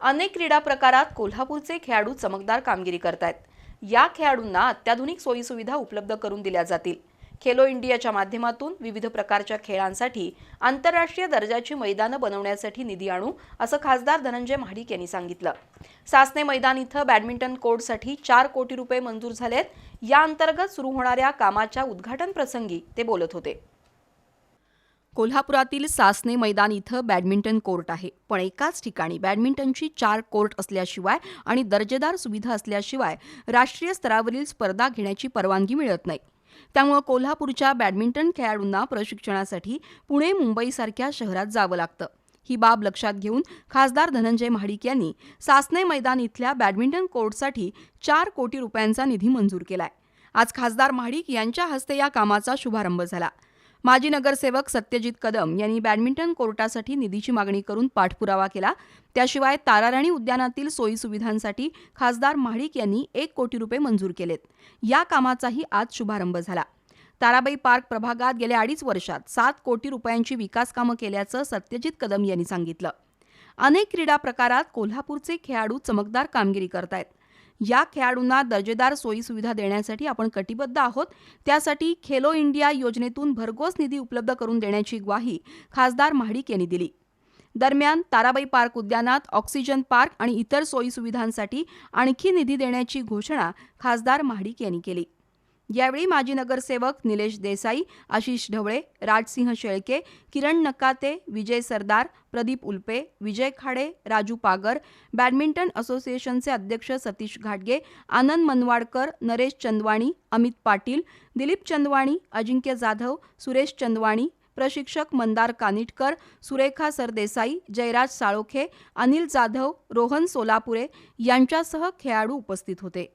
अनेक क्रीडा प्रकारात कोल्हापूरचे खेळाडू चमकदार कामगिरी करतायत. या खेळाडूंना अत्याधुनिक सोयीसुविधा उपलब्ध करून दिल्या जातील. खेलो इंडियाच्या माध्यमातून विविध प्रकारच्या खेळांसाठी आंतरराष्ट्रीय दर्जाची मैदानं बनवण्यासाठी निधी आणू असं खासदार धनंजय महाडिक यांनी सांगितलं. सासने मैदान इथं बॅडमिंटन कोर्टसाठी चार कोटी रुपये मंजूर झालेत. या अंतर्गत सुरू होणाऱ्या कामाच्या उद्घाटन प्रसंगी ते बोलत होते. कोल्हापुरातील सासने मैदान इथं बॅडमिंटन कोर्ट आहे. पण एकाच ठिकाणी बॅडमिंटनची चार कोर्ट असल्याशिवाय आणि दर्जेदार सुविधा असल्याशिवाय राष्ट्रीय स्तरावरील स्पर्धा घेण्याची परवानगी मिळत नाही. त्यामुळं कोल्हापूरच्या बॅडमिंटन खेळाडूंना प्रशिक्षणासाठी पुणे मुंबईसारख्या शहरात जावं लागतं. ही बाब लक्षात घेऊन खासदार धनंजय महाडिक यांनी सासने मैदान इथल्या बॅडमिंटन कोर्टसाठी चार कोटी रुपयांचा निधी मंजूर केलाय. आज खासदार महाडिक यांच्या हस्ते या कामाचा शुभारंभ झाला. माजी नगरसेवक सत्यजित कदम यांनी बॅडमिंटन कोर्टासाठी निधीची मागणी करून पाठपुरावा केला. त्याशिवाय ताराराणी उद्यानातील सोयीसुविधांसाठी खासदार महाडिक यांनी एक कोटी रुपये मंजूर केलेत. या कामाचाही आज शुभारंभ झाला. ताराबाई पार्क प्रभागात गेल्या अडीच वर्षात सात कोटी रुपयांची विकास कामं केल्याचं सत्यजित कदम यांनी सांगितलं. अनेक क्रीडा प्रकारात कोल्हापूरचे खेळाडू चमकदार कामगिरी करतायत. या खेळाडूंना दर्जेदार सोयीसुविधा देण्यासाठी आपण कटिबद्ध आहोत. त्यासाठी खेलो इंडिया योजनेतून भरघोस निधी उपलब्ध करून देण्याची ग्वाही खासदार महाडिक यांनी दिली. दरम्यान ताराबाई पार्क उद्यानात ऑक्सिजन पार्क आणि इतर सोयीसुविधांसाठी आणखी निधी देण्याची घोषणा खासदार महाडिक यांनी केली. यावेळी माजी नगरसेवक निलेश देसाई आशिष ढवळे राजसिंह शेळके किरण नकाते विजय सरदार प्रदीप उल्पे विजय खाडे राजू पागर बॅडमिंटन असोसिएशनचे अध्यक्ष सतीश घाटगे आनंद मनवाडकर नरेश चंदवाणी अमित पाटील दिलीप चंदवाणी अजिंक्य जाधव सुरेश चंदवाणी प्रशिक्षक मंदार कानिटकर सुरेखा सरदेसाई जयराज साळोखे अनिल जाधव रोहन सोलापुरे यांच्यासह खेळाडू उपस्थित होते.